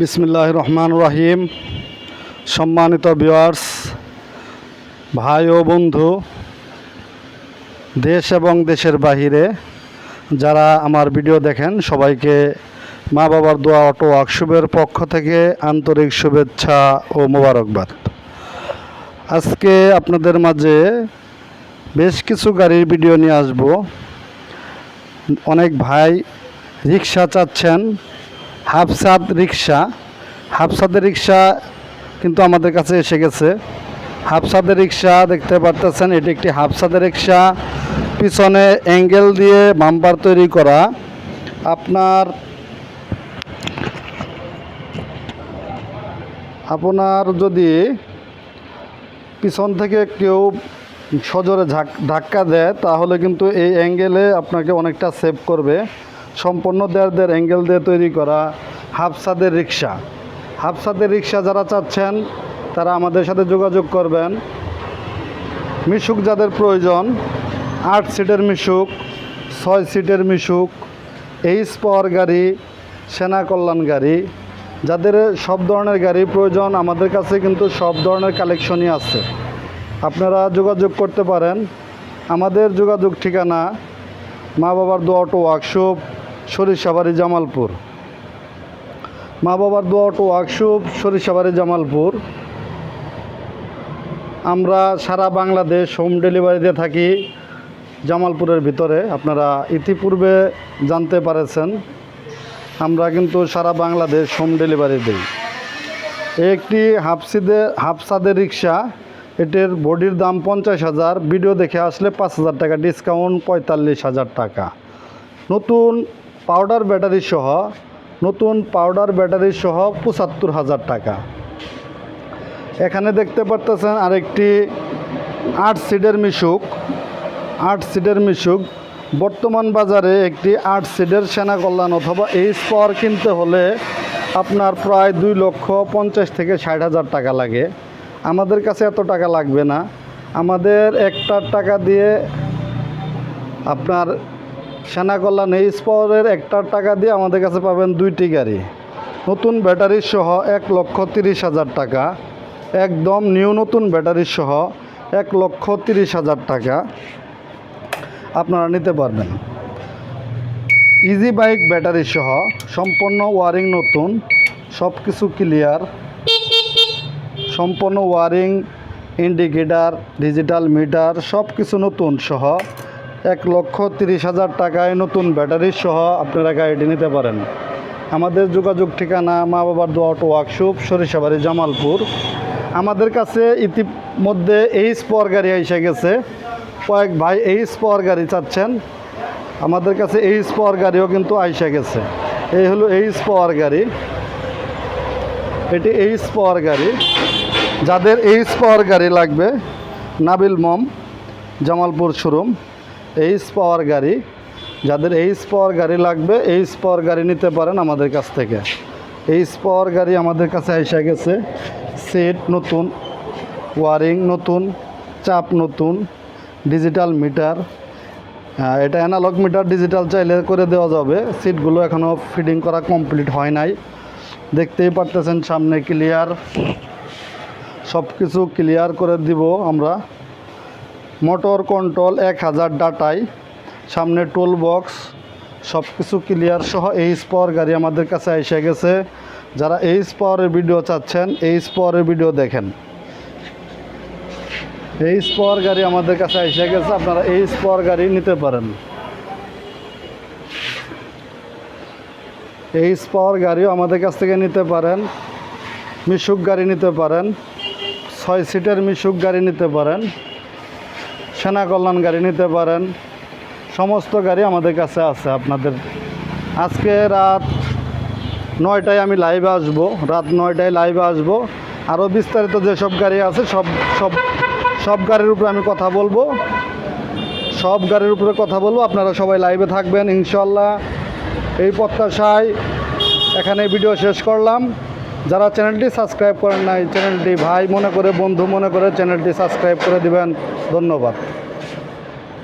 বিসমিল্লাহ রহমান রহিম। সম্মানিত ভিউয়ার্স ভাই ও বন্ধু, দেশ এবং দেশের বাহিরে যারা আমার ভিডিও দেখেন, সবাইকে মা বাবার দোয়া অটো ওয়ার্কশপের পক্ষ থেকে আন্তরিক শুভেচ্ছা ও মোবারকবাদ। আজকে আপনাদের মাঝে বেশ কিছু গাড়ির ভিডিও নিয়ে আসব। অনেক ভাই রিক্সা চাচ্ছেন, হাফসাদ রিক্সা। হাফসাদের রিক্সা কিন্তু আমাদের কাছে এসে গেছে। হাফসাদের রিক্সা দেখতে পারতেছেন, এটি একটি হাফসাদের রিক্সা। পিছনে অ্যাঙ্গেল দিয়ে বাম্পার তৈরি করা। আপনার আপনার যদি পিছন থেকে কেউ সজোরে ধাক্কা দেয়, তাহলে কিন্তু এই অ্যাঙ্গেলে আপনাকে অনেকটা সেভ করবে। সম্পূর্ণ দেড় অ্যাঙ্গেল দিয়ে তৈরি করা হাফসাদের রিক্সা। হাফসাদের রিক্সা যারা চাচ্ছেন, তারা আমাদের সাথে যোগাযোগ করবেন। মিশুক যাদের প্রয়োজন, আট সিটের মিশুক, ছয় সিটের মিশুক, এইচ পাওয়ার গাড়ি, সেনা কল্যাণ গাড়ি, যাদের সব ধরনের গাড়ি প্রয়োজন, আমাদের কাছে কিন্তু সব ধরনের কালেকশনই আছে। আপনারা যোগাযোগ করতে পারেন। আমাদের যোগাযোগ ঠিকানা মা বাবার দোয়া অটো ওয়ার্কশপ সরিষাবাড়ি জামালপুর। মা বাবার দোয়া অটো ওয়ার্কশপ সরিষাবাড়ি জামালপুর। আমরা সারা বাংলাদেশ হোম ডেলিভারিতে থাকি জামালপুরের ভিতরে। আপনারা ইতিপূর্বে জানতে পারেছেন, আমরা কিন্তু সারা বাংলাদেশ হোম ডেলিভারি দিই। একটি হাফসিদে হাফসাদের রিক্সা এটির বডির দাম পঞ্চাশ হাজার, ভিডিও দেখে আসলে পাঁচ হাজার টাকা, ডিসকাউন্ট পঁয়তাল্লিশ হাজার টাকা। নতুন পাউডার ব্যাটারি সহ নতুন পাউডার ব্যাটারি সহ পঁচাত্তর হাজার টাকা। এখানে দেখতে পারতেছেন আরেকটি আট সিডের মিশুক। আট সিডের মিশুক। বর্তমান বাজারে একটি আট সিডের সেনা কল্যাণ অথবা এইচ পাওয়ার কিনতে হলে আপনার প্রায় দুই লক্ষ পঞ্চাশ থেকে ষাট হাজার টাকা লাগে। আমাদের কাছে এত টাকা লাগবে না। আমাদের একটার টাকা দিয়ে আপনার সেনা কল্যাণ এইচ পাওয়ারের একটার টাকা দিয়ে আমাদের কাছে পাবেন দুইটি গাড়ি। নতুন ব্যাটারি সহ এক লক্ষ তিরিশ হাজার টাকা। একদম নিউ নতুন ব্যাটারি সহ এক লক্ষ তিরিশ হাজার টাকা আপনারা নিতে পারবেন। ইজি বাইক ব্যাটারি সহ সম্পূর্ণ ওয়ারিং নতুন সব কিছু ক্লিয়ার। সম্পূর্ণ ওয়ারিং, ইন্ডিকেটার, ডিজিটাল মিটার সব কিছু নতুন সহ এক লক্ষ তিরিশ হাজার টাকায় নতুন ব্যাটারি সহ আপনারা গাড়িটি নিতে পারেন। আমাদের যোগাযোগ ঠিকানা মা বাবার দোয়া অটো ওয়ার্কশপ, সরিষাবাড়ি, জামালপুর। আমাদের কাছে ইতিমধ্যে এইচ পাওয়ার গাড়ি এসে গেছে। কয়েক ভাই এইচ পাওয়ার গাড়ি চাচ্ছেন। আমাদের কাছে এইচ পাওয়ার গাড়িও কিন্তু আইসে গেছে। এই হলো এইচ পাওয়ার গাড়ি। এটি এইচ পাওয়ার গাড়ি। যাদের এইচ পাওয়ার গাড়ি লাগবে, নাবিল মম, জামালপুর শোরুম। এইচ পাওয়ার গাড়ি। যাদের এইচ পাওয়ার গাড়ি লাগবে এইচ পাওয়ার গাড়ি নিতে পারেন আমাদের কাছ থেকে। এইচ পাওয়ার গাড়ি আমাদের কাছে এসে গেছে। সেট নতুন ওয়ারিং নতুন, চাপ নতুন ডিজিটাল মিটার এটা অ্যানালগ মিটার ডিজিটাল চাইলে করে দেওয়া যাবে। সিটগুলো এখনও ফিটিং করা কমপ্লিট হয় নাই। দেখতেই পারতেছেন সামনে ক্লিয়ার সব কিছু ক্লিয়ার করে দিব আমরা। মোটর কন্ট্রোল এক হাজার ডাটাই সামনে টোল বক্স সব কিছু ক্লিয়ার সহ এইচ পাওয়ার গাড়ি আমাদের কাছে এসে গেছে। যারা এইচ পাওয়ারের ভিডিও চাচ্ছেন এইচ পাওয়ারের ভিডিও দেখেন। এইচ পাওয়ার গাড়ি আমাদের কাছে এসে গেছে, আপনারা এইচ পাওয়ার গাড়ি নিতে পারেন। এইচ পাওয়ার গাড়িও আমাদের কাছ থেকে নিতে পারেন। মিশুক গাড়ি নিতে পারেন। ছয় সিটের মিশুক গাড়ি নিতে পারেন। সেনা কল্যাণ গাড়ি নিতে পারেন। সমস্ত গাড়ি আমাদের কাছে আছে আপনাদের। আজকে রাত নয়টায় আমি লাইভে আসব। রাত নয়টায় লাইভে আসব। আরও বিস্তারিত যেসব গাড়ি আছে সব সব সব গাড়ির উপরে আমি কথা বলব। সব গাড়ির উপরে কথা বলব। আপনারা সবাই লাইভে থাকবেন ইনশাল্লাহ এই প্রত্যাশায় এখানে ভিডিও শেষ করলাম। যারা চ্যানেলটি সাবস্ক্রাইব করেন নাই চ্যানেলটি ভাই মনে করে, বন্ধু মনে করে চ্যানেলটি সাবস্ক্রাইব করে দিবেন। ধন্যবাদ।